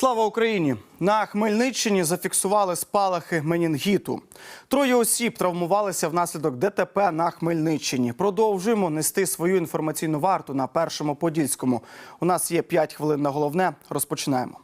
Слава Україні! На Хмельниччині зафіксували спалахи менінгіту. Троє осіб травмувалися внаслідок ДТП на Хмельниччині. Продовжуємо нести свою інформаційну варту на першому подільському. У нас є 5 хвилин на головне. Розпочинаємо.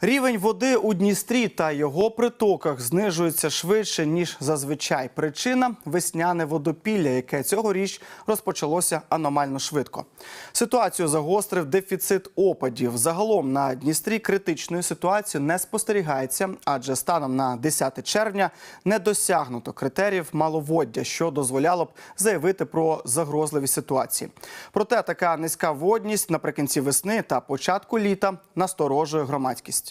Рівень води у Дністрі та його притоках знижується швидше ніж зазвичай. Причина весняне водопілля, яке цьогоріч розпочалося аномально швидко. Ситуацію загострив дефіцит опадів. Загалом на Дністрі критичної ситуації не спостерігається, адже станом на 10 червня не досягнуто критеріїв маловоддя, що дозволяло б заявити про загрозливі ситуації. Проте така низька водність наприкінці весни та початку літа насторожує громадськість.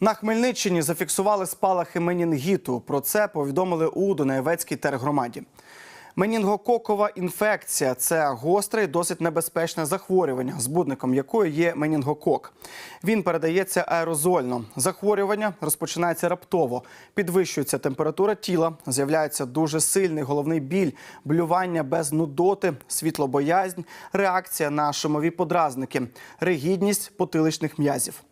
На Хмельниччині зафіксували спалахи менінгіту. Про це повідомили у Дунаєвецькій тергромаді. Менінгококова інфекція це гостре і досить небезпечне захворювання, збудником якої є менінгокок. Він передається аерозольно. Захворювання розпочинається раптово, підвищується температура тіла, з'являється дуже сильний головний біль, блювання без нудоти, світлобоязнь, реакція на шумові подразники, ригідність потиличних м'язів.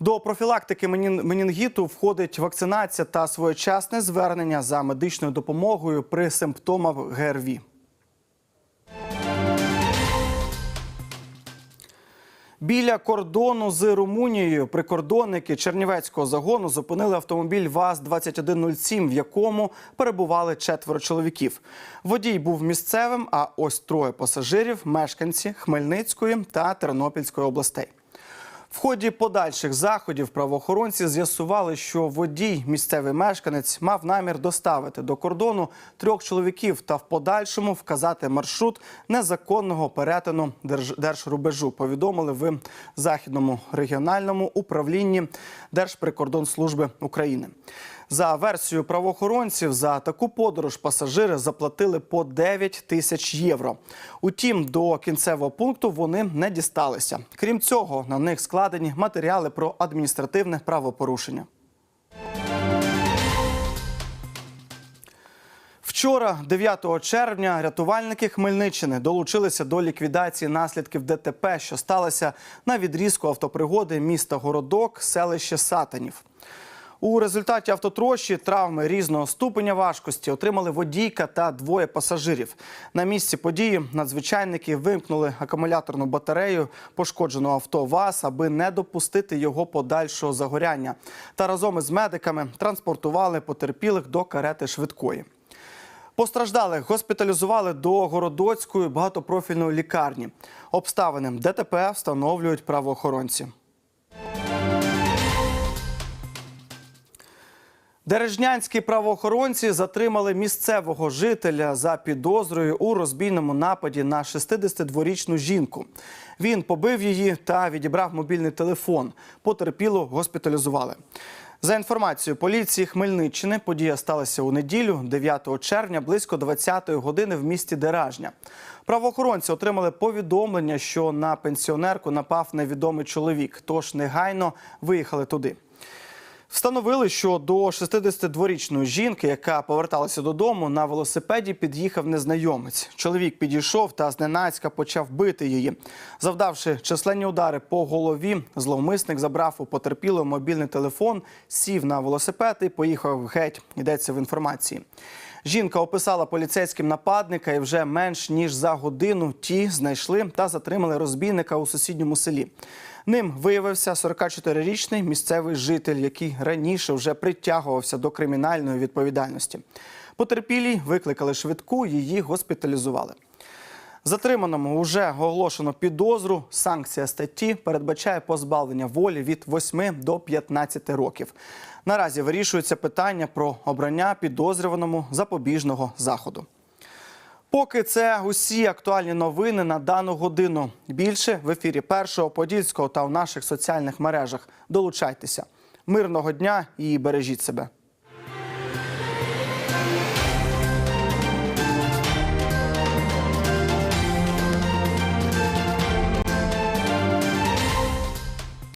До профілактики менін- менінгіту входить вакцинація та своєчасне звернення за медичною допомогою при симптомах ГРВІ. Біля кордону з Румунією прикордонники Чернівецького загону зупинили автомобіль ВАЗ-2107, в якому перебували четверо чоловіків. Водій був місцевим, а ось троє пасажирів мешканці Хмельницької та Тернопільської областей. В ході подальших заходів правоохоронці з'ясували, що водій, місцевий мешканець, мав намір доставити до кордону трьох чоловіків та в подальшому вказати маршрут незаконного перетину держ- держрубежу. Повідомили в західному регіональному управлінні Держприкордонслужби України. За версією правоохоронців, за таку подорож пасажири заплатили по 9 тисяч євро. Утім, до кінцевого пункту вони не дісталися. Крім цього, на них складені матеріали про адміністративне правопорушення. Вчора, 9 червня, рятувальники Хмельниччини долучилися до ліквідації наслідків ДТП, що сталося на відрізку автопригоди міста Городок, селище Сатанів. У результаті автотрощі травми різного ступеня важкості отримали водійка та двоє пасажирів. На місці події надзвичайники вимкнули акумуляторну батарею пошкодженого авто ВАЗ, аби не допустити його подальшого загоряння. Та разом із медиками транспортували потерпілих до карети швидкої. Постраждалих госпіталізували до Городоцької багатопрофільної лікарні. Обставини ДТП встановлюють правоохоронці. Дережнянські правоохоронці затримали місцевого жителя за підозрою у розбійному нападі на 62-річну жінку. Він побив її та відібрав мобільний телефон. Потерпілу госпіталізували. За інформацією поліції Хмельниччини, подія сталася у неділю, 9 червня, близько 20-ї години в місті Деражня. Правоохоронці отримали повідомлення, що на пенсіонерку напав невідомий чоловік, тож негайно виїхали туди. Встановили, що до 62-річної жінки, яка поверталася додому, на велосипеді під'їхав незнайомець. Чоловік підійшов та зненацька почав бити її. Завдавши численні удари по голові, зловмисник забрав у потерпілого мобільний телефон, сів на велосипед і поїхав геть. Йдеться в інформації. Жінка описала поліцейським нападника, і вже менш ніж за годину ті знайшли та затримали розбійника у сусідньому селі. Ним виявився 44-річний місцевий житель, який раніше вже притягувався до кримінальної відповідальності. Потерпілі викликали швидку, її госпіталізували. Затриманому вже оголошено підозру. Санкція статті передбачає позбавлення волі від 8 до 15 років. Наразі вирішується питання про обрання підозрюваному запобіжного заходу. Поки це усі актуальні новини на дану годину. Більше в ефірі першого подільського та в наших соціальних мережах. Долучайтеся. Мирного дня і бережіть себе.